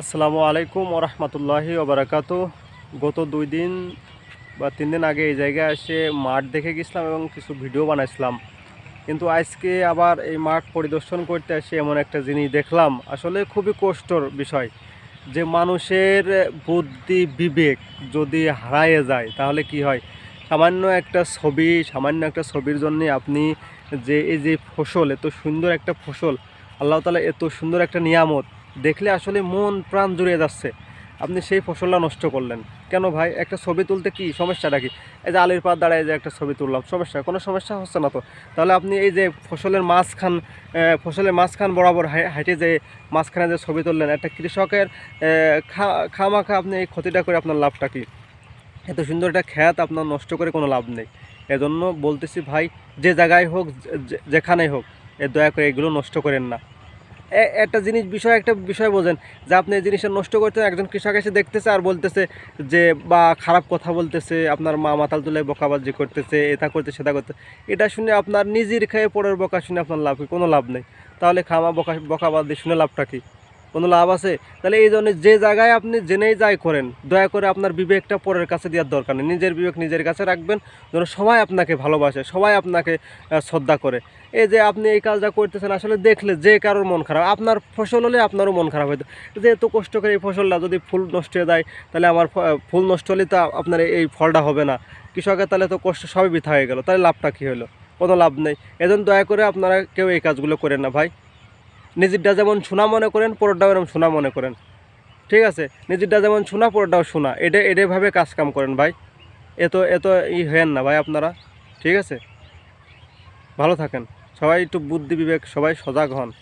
আসসালামু আলাইকুম ওরহমতুল্লাহি ওবরাকাত। গত দুই দিন বা তিন দিন আগে এই জায়গায় এসে মাঠ দেখে গেছিলাম এবং কিছু ভিডিও বানাইছিলাম। কিন্তু আজকে আবার এই মাঠ পরিদর্শন করতে এসে এমন একটা জিনিস দেখলাম। আসলে খুবই কষ্টর বিষয়। যে মানুষের বুদ্ধি বিবেক যদি হারায়ে যায়, তাহলে কি হয়? সামান্য একটা ছবি, সামান্য একটা ছবির জন্য আপনি যে এই যে ফসল, এত সুন্দর একটা ফসল, আল্লাহ তালা এত সুন্দর একটা নিয়ামত দেখলে আসলে মন প্রাণ জুড়িয়ে যাচ্ছে। আপনি সেই ফসলটা নষ্ট করলেন। কেন ভাই? একটা ছবি তুলতে কি সমস্যাটা কি? এই যে আলির পাত দাঁড়ায় যে একটা ছবি তুললাম, সমস্যা? কোনো সমস্যা হচ্ছে না তো। তাহলে আপনি এই যে ফসলের মাঝখান ফসলের মাঝখান বরাবর হাই- হাইটে যে মাঝখানে যে ছবি তুললেন, একটা কৃষকের খামাখা আপনি এই ক্ষতিটা করে আপনার লাভটা কি? এত সুন্দর একটা খ্যাত আপনার নষ্ট করে কোনো লাভ নেই। এজন্য বলতেছি ভাই, যে জায়গায় হোক যেখানেই হোক, এ দয়া করে এগুলো নষ্ট করেন না। একটা জিনিস, বিষয়, একটা বিষয় বোঝেন যে আপনি এই জিনিসটা নষ্ট করতে একজন কৃষক এসে দেখতেছে আর বলতেছে যে, বা খারাপ কথা বলতেছে, আপনার মা মাতাল তুলে বকাবাজি করতেছে, এটা করতে, সেটা করতে। এটা শুনে আপনার নিজের খেয়ে পরের বকা শুনে আপনার লাভ? কোনো লাভ নেই। তাহলে খামা বকা, বকাবাজি শুনে লাভটা কি? কোনো লাভ আছে? তাহলে এই জন্য যে জায়গায় আপনি জেনেই যাই করেন, দয়া করে আপনার বিবেকটা পরের কাছে দেওয়ার দরকার নেই। নিজের বিবেক নিজের কাছে রাখবেন, যেন সবাই আপনাকে ভালোবাসে, সবাই আপনাকে শ্রদ্ধা করে। এই যে আপনি এই কাজটা করতেছেন, আসলে দেখলে যে কারোর মন খারাপ, আপনার ফসল হলে আপনারও মন খারাপ হতো যে এত কষ্ট করে এই ফসলটা যদি ফুল নষ্ট হয়ে যায়, তাহলে আমার ফুল নষ্ট হলে তো আপনার এই ফলটা হবে না। কৃষকের তাহলে তো কষ্ট সবই বৃথা হয়ে গেল, তাহলে লাভটা কী হলো? কোনো লাভ নেই। এজন্য দয়া করে আপনারা কেউ এই কাজগুলো করেন না ভাই। নিজেরটা যেমন সোনা মনে করেন পরেরটাও এরকম সোনা মনে করেন। ঠিক আছে? নিজেরটা যেমন সোনা, পরোটাও সোনা। এটা এটাভাবে কাজ কাম করেন ভাই। এত এত ই হেন না ভাই আপনারা। ঠিক আছে? ভালো থাকেন। সবাই একটু বুদ্ধি বিবেক, সবাই সজাগ হন।